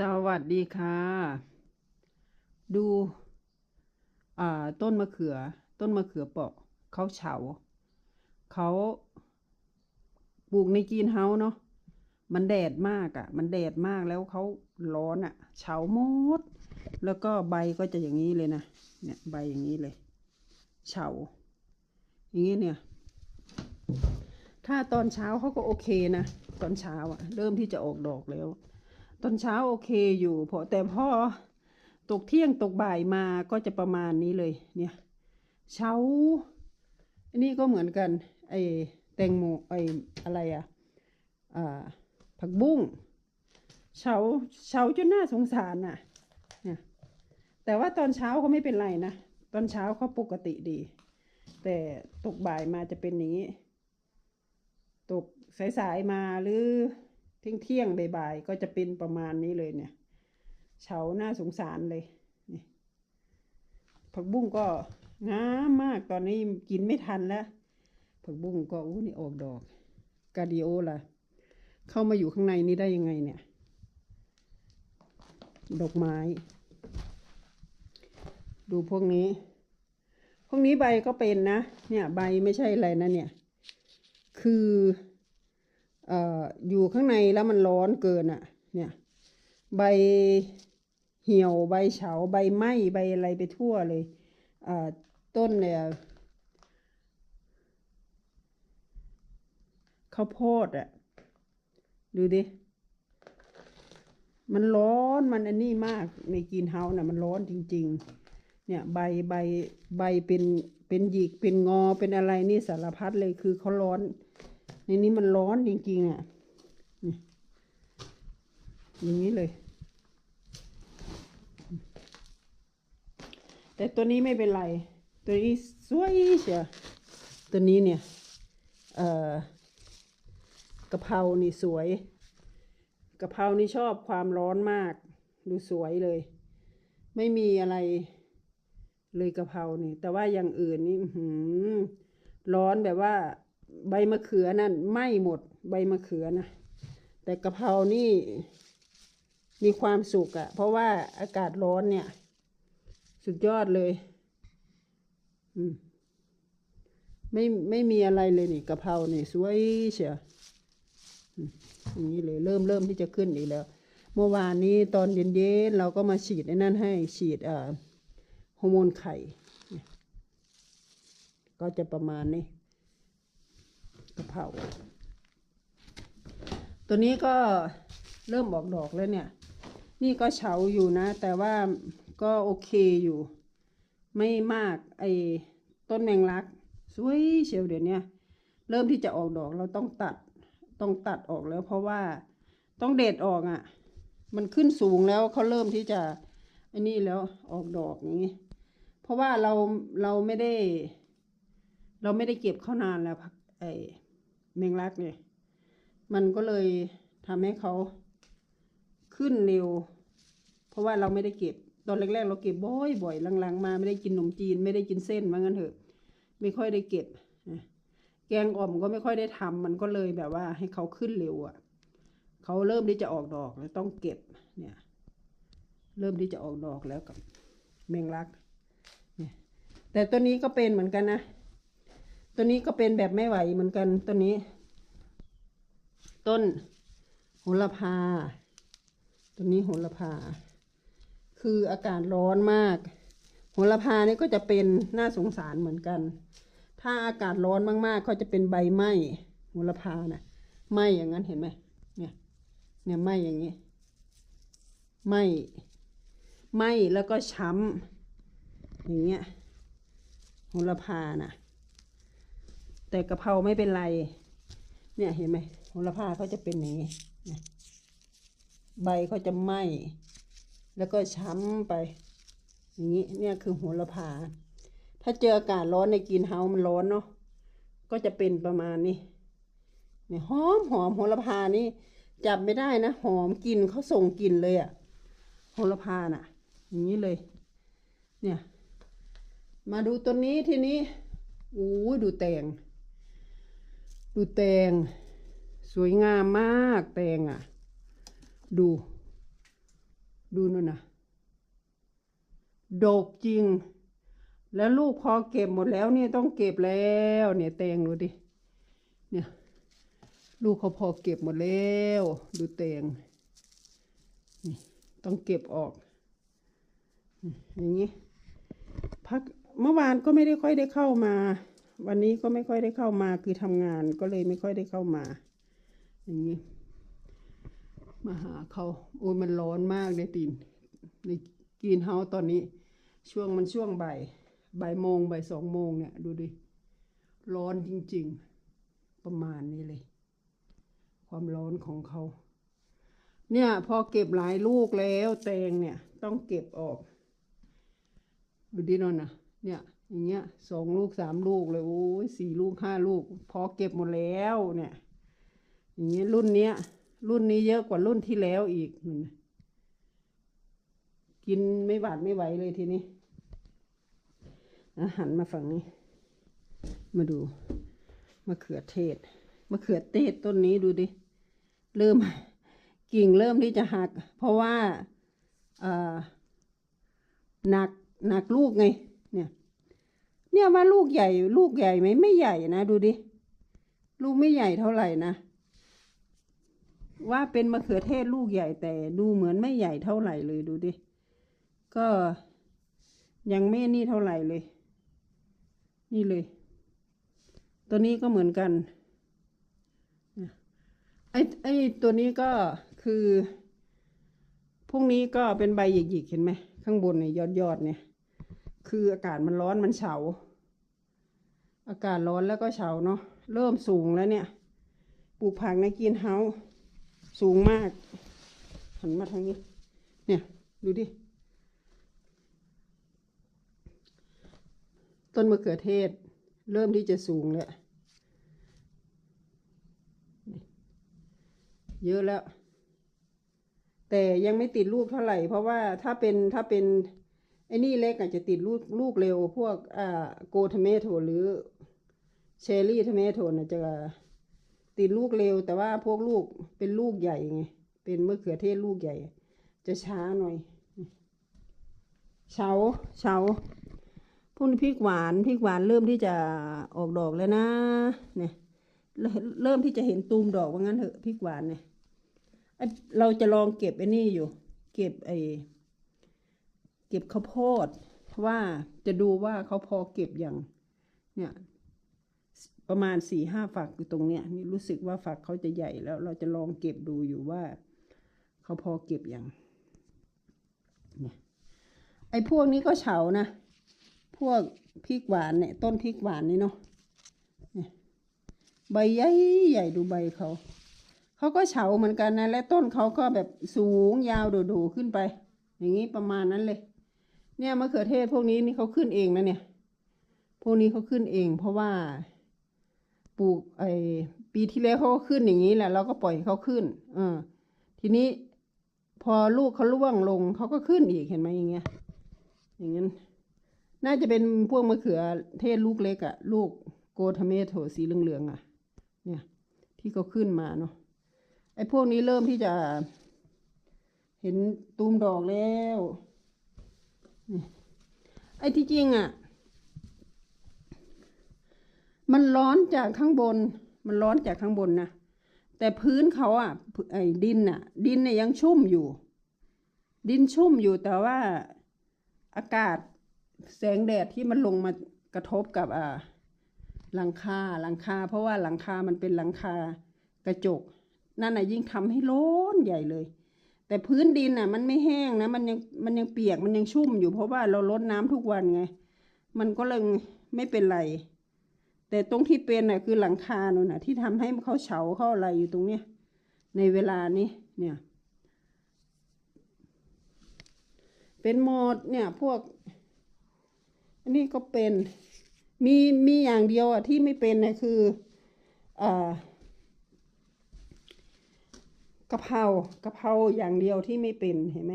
สวัสดีค่ะ ดูต้นมะเขือ ต้นมะเขือเปาะเขาเฉาเขาปลูกในกีนเฮาเนาะมันแดดมากอะ่ะ มันแดดมากแล้วเขาร้อนอะ่ะเฉาหมด แล้วก็ใบก็จะอย่างนี้เลยนะเนี่ยใบอย่างนี้เลยเฉาอย่างนี้เนี่ย ถ้าตอนเช้าเขาก็โอเคนะ ตอนเช้าอะ เริ่มที่จะออกดอกแล้ว ตอนเช้าโอเคอยู่พอแต่พอตกเที่ยงตกบ่ายมาก็จะประมาณนี้เลยเนี่ยเช้าอันนี้ก็เหมือนกันไอแตงโมไออะไรอะอ่าผักบุ้งเฉาเฉาจนน่าสงสารน่ะเนี่ยแต่ว่าตอนเช้าเขาไม่เป็นไรนะตอนเช้าเขาปกติดี แต่ตกบ่ายมาจะเป็นอย่างนี้ ตกสายๆมาหรือ เที่ยงเที่ยงๆบ่ายๆก็จะเป็นประมาณนี้เลยเนี่ยเฉาหน่าสงสารเลยนี่ผักบุ้งก็งามมากตอนนี้กินไม่ทันแล้วผักบุ้งก็อู้นี่ออกดอกกาดิโอล่ะ เข้ามาอยู่ข้างในนี้ได้ยังไงเนี่ย ดอกไม้ ดูพวกนี้ พวกนี้ใบก็เป็นนะ เนี่ย ใบไม่ใช่อะไรนะเนี่ย คือ เอ่ออยู่ข้างในแล้วมันร้อนเกินอะ่ะ เนี่ย ใบเหี่ยวใบเฉาใบไหม้ใบอะไรไปทั่วเลยอ่าต้นเนี่ยข้าวโพดอะ่ะ ดูดิมันร้อนมันอันนี้มากในกรีนเฮาส์น่ะมันร้อนจริง ๆ เนี่ยใบใบใบเป็นเป็นหยิกเป็นงอเป็นอะไรนี่สารพัดเลยคือเขาร้อน ในนี้มันร้อนจริงๆอะนี่อย่างนี้เลย แต่ตัวนี้ไม่เป็นไร ตัวนี้สวยเชียวตัวนี้เนี่ย เอ่อกะเพรานี่สวยกะเพรานี่ชอบความร้อนมาก ดูสวยเลย ไม่มีอะไรเลยกะเพรานี่ แต่ว่าอย่างอื่นนี่ร้อนแบบว่า ใบมะเขือนั่นไหม้หมดใบมะเขือนะ แต่กะเพรานี่มีความสุกอะเพราะว่าอากาศร้อนเนี่ย สุดยอดเลย อืมไม่ไม่มีอะไรเลยนี่กะเพรานี่สวยเชียวอืมอย่างนี้เลยเริ่มเริ่มที่จะขึ้นอีกแล้ว เมื่อวานนี้ตอนเย็นๆเราก็มาฉีดไอ้นั่นให้ฉีดเอ่อฮอร์โมนไข่ ก็จะประมาณนี้ กะเพราตัวนี้ก็เริ่มออกดอกแล้วเนี่ย นี่ก็เฉาอยู่นะ แต่ว่าก็โอเคอยู่ ไม่มากไอ้ต้นแมงลัก สวยเชียวเดี๋ยวนี้เริ่มที่จะออกดอกเราต้องตัดต้องตัดออกแล้ว เพราะว่าต้องเด็ดออกอะ่ะ มันขึ้นสูงแล้วเขาเริ่มที่จะไอ้นี่แล้วออกดอกอย่างนี้ เพราะว่าเราเราไม่ได้ เราไม่ได้เก็บเข้านานแล้วไอ แมงลักเนี่ย มันก็เลยทำให้เขาขึ้นเร็ว เพราะว่าเราไม่ได้เก็บ ตอนแรกๆ เราเก็บบ่อยบ่อยๆหลังๆ มาไม่ได้กินขนมจีน ไม่ได้กินเส้นว่างั้นเถอะ ไม่ค่อยได้เก็บแกงอ่อมก็ไม่ค่อยได้ทำมันก็เลยแบบว่าให้เขาขึ้นเร็วอะ่ะเขาเริ่มที่จะออกดอกแล้วต้องเก็บเนี่ย เริ่มที่จะออกดอกแล้วกับแมงลัก เนี่ย แต่ตัวนี้ก็เป็นเหมือนกันนะ ตัวนี้ก็เป็นแบบไม่ไหวเหมือนกันตัวนี้ ต้นโหระพา ตัวนี้โหระพา คืออากาศร้อนมากโหระพานี่ก็จะเป็นน่าสงสารเหมือนกัน ถ้าอากาศร้อนมากๆ ก็จะเป็นใบไหม้โหระพานะ่ะไหม้อย่างนั้นเห็นไหมเนี่ย เนี่ยไหม้อย่างนี้ไหม้ไหม้แล้วก็ช้ำอย่างเงี้ยโหระพาน่ะ แต่กะเพราไม่เป็นไร เนี่ยเห็นไหมโหระพาเขาจะเป็นอย่างนี้ใบเขาจะไหม้แล้วก็ช้ำไปอย่างนี้เนี่ยคือโหระพา ถ้าเจออากาศร้อนในกรีนเฮาส์มันร้อนเนาะก็จะเป็นประมาณนี้เนี่ยหอมหอมโหระพานี่จับไม่ได้นะ หอมกลิ่นเขาส่งกลิ่นเลยอะโหระพาน่ะ อย่างนี้เลย เนี่ย มาดูตัวนี้ทีนี้อู้ดูแตง ดูแตง สวยงามมากแตงอะ ดู ดูนู่นนะดกจริง แล้วลูกพอเก็บหมดแล้วเนี่ยต้องเก็บแล้ว เนี่ยแตงดูดิ เนี่ย ลูกเขาพอเก็บหมดแล้ว ดูแตงนี่ต้องเก็บออก อย่างนี้ พักเมื่อวานก็ไม่ได้ค่อยได้เข้ามา วันนี้ก็ไม่ค่อยได้เข้ามาคือทำงานก็เลยไม่ค่อยได้เข้ามา อย่างนี้ มาหาเขาโอ้ยมันร้อนมากในตีนในกรีนเฮาส์ตอนนี้ ช่วงมันช่วงบ่ายบ่ายโมงบ่ายสองโมงเนี่ย ดูดิ ร้อนจริง ๆ ประมาณนี้เลย ความร้อนของเขา เนี่ยพอเก็บหลายลูกแล้วแตงเนี่ย ต้องเก็บออก ดูดินอนนะเนี่ย อย่างเงี้ยสองลูกสามลูกเลยโอ้ยสี่ลูกห้าลูก พอเก็บหมดแล้วเนี่ย อย่างเงี้ยรุ่นเนี้ย รุ่นนี้เยอะกว่ารุ่นที่แล้วอีกนั่นน่ะกินไม่หวาดไม่ไหวเลยทีนี้อาหันมาฝั่งนี้ มาดูมะเขือเทศมะเขือเทศต้นนี้ดูดิ เริ่มกิ่งเริ่มที่จะหัก เพราะว่าอ่าหนักหนักลูกไง เนี่ยว่าลูกใหญ่ ลูกใหญ่ไหมไม่ใหญ่นะดูดิ ลูกไม่ใหญ่เท่าไหร่นะ ว่าเป็นมะเขือเทศลูกใหญ่แต่ดูเหมือนไม่ใหญ่เท่าไหร่เลยดูดิ ก็ยังไม่นี่เท่าไหร่เลย นี่เลย ตัวนี้ก็เหมือนกันไอ้ไอ้ตัวนี้ก็คือพวกนี้ก็เป็นใบหยิกๆเห็นไหมข้างบนเนี่ยยอดยอดๆเนี่ยคืออากาศมันร้อนมันเฉา อากาศร้อนแล้วก็เฉาเนาะเริ่มสูงแล้วเนี่ย ปลูกผักในกรีนเฮาสูงมากหันมาทางนี้ เนี่ย ดูดิ ต้นมะเขือเทศ เริ่มที่จะสูงแล้ว เยอะแล้ว แต่ยังไม่ติดลูกเท่าไหร่ เพราะว่าถ้าเป็นถ้าเป็นไอ้นี่เล็กอาจจะติดลูกลูกเร็วพวกอ่าโกทเมโทหรือ เชอรี่ทเมโทนจะติดลูกเร็ว แต่ว่าพวกลูกเป็นลูกใหญ่ไง เป็นมะเขือเทศลูกใหญ่ จะช้าหน่อย เฉาเฉาพวกนี้พริกหวานพริกหวานเริ่มที่จะออกดอกแล้วนะ เนี่ย เริ่มที่จะเห็นตูมดอกว่างั้นเถอะพริกหวานเนี่ยเราจะลองเก็บไอ้นี่อยู่ เก็บไอ้เก็บข้าวโพดว่าจะดูว่าเขาพอเก็บอย่าง เนี่ย ประมาณสี่ห้าฝักอยู่ตรงเนี้ยนี่รู้สึกว่าฝักเขาจะใหญ่แล้ว เราจะลองเก็บดูอยู่ว่า เขาพอเก็บอย่างเนี่ยไอ้พวกนี้ก็เฉานะ พวกพริกหวานเนี่ย ต้นพริกหวานนี่เนาะใบใหญ่ใหญ่ดูใบเขาเขาก็เฉาเหมือนกันนะ และต้นเขาก็แบบสูงยาวโดดๆขึ้นไป อย่างนี้ประมาณนั้นเลย เนี่ยมะเขือเทศพวกนี้นี่เขาขึ้นเองนะเนี่ย พวกนี้เขาขึ้นเอง เพราะว่า ปลูกไอ้ปีที่แล้วเขาก็ขึ้นอย่างนี้แหละเราก็ปล่อยให้เขาขึ้นเออทีนี้พอลูกเขาร่วงลงเขาก็ขึ้นอีกเห็นไหมอย่างเงี้ย อย่างนั้น น่าจะเป็นพวกมะเขือเทศลูกเล็กอะลูกโกทเมโทสีเหลืองๆอะเนี่ย ที่เขาขึ้นมาเนาะไอ้พวกนี้เริ่มที่จะ เห็นตูมดอกแล้วไอ้ที่จริงอะ มันร้อนจากข้างบน มันร้อนจากข้างบนนะแต่พื้นเขาอะไอ้ดินอะดินเนี่ยยังชุ่มอยู่ ดินชุ่มอยู่แต่ว่าอากาศแสงแดดที่มันลงมากระทบกับอ่าหลังคาหลังคา เพราะว่าหลังคามันเป็นหลังคากระจก นั่นน่ะยิ่งทำให้ร้อนใหญ่เลย แต่พื้นดินน่ะ มันไม่แห้งนะมันยังมันยังเปียกมันยังชุ่มอยู่เพราะว่าเราลดน้ำทุกวันไง มันก็เลยไม่เป็นไร แต่ตรงที่เป็นน่ะคือหลังคาโน่นน่ะ ที่ทำให้เขาเฉาเขาอะไรอยู่ตรงเนี้ย ในเวลานี้เนี่ย เป็นหมดเนี่ยพวก อันนี้ก็เป็นมีมีอย่างเดียวอะที่ไม่เป็นนะคืออ่ากะเพรากะเพราอย่างเดียวที่ไม่เป็นเห็นไหม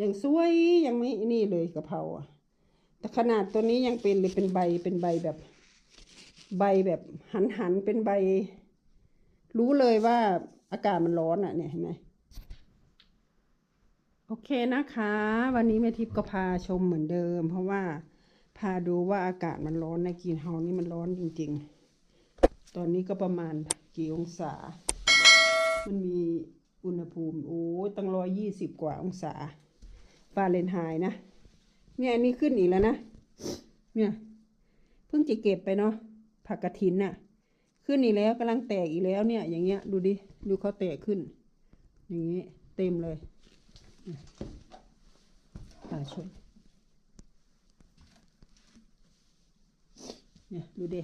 ยังสวยยังไม่นี่เลยกะเพราอะแต่ขนาดตัวนี้ยังเป็นเลยเป็นใบเป็นใบแบบ ใบแบบหันหันเป็นใบ รู้เลยว่าอากาศมันร้อนอะเนี่ยเห็นไหมโอเคนะคะ วันนี้แม่ทิพย์ก็พาชมเหมือนเดิม เพราะว่าพาดูว่าอากาศมันร้อนในกรีนเฮานี่มันร้อนจริง ๆ ตอนนี้ก็ประมาณกี่องศา มันมีอุณหภูมิโอ้ตั้งร้อยยี่สิบกว่าองศาฟาเรนไฮน์นะ เนี่ยอันนี้ขึ้นอีกแล้วนะ เนี่ย เพิ่งจะเก็บไปเนาะ ผักกระถินน่ะ ขึ้นอีกแล้วกำลังแตกอีกแล้วเนี่ย อย่างเงี้ย ดูดิ ดูเขาแตกขึ้น อย่างงี้ เต็มเลยตาชนเนี่ยดูดิ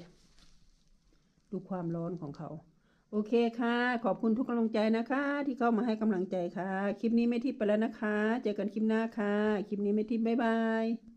ดูความร้อนของเขา โอเคค่ะ ขอบคุณทุกกำลังใจนะคะ ที่เข้ามาให้กำลังใจค่ะ คลิปนี้ไม่ทิพย์ไปแล้วนะคะ เจอกันคลิปหน้าค่ะ คลิปนี้ไม่ทิพย์บ๊ายบาย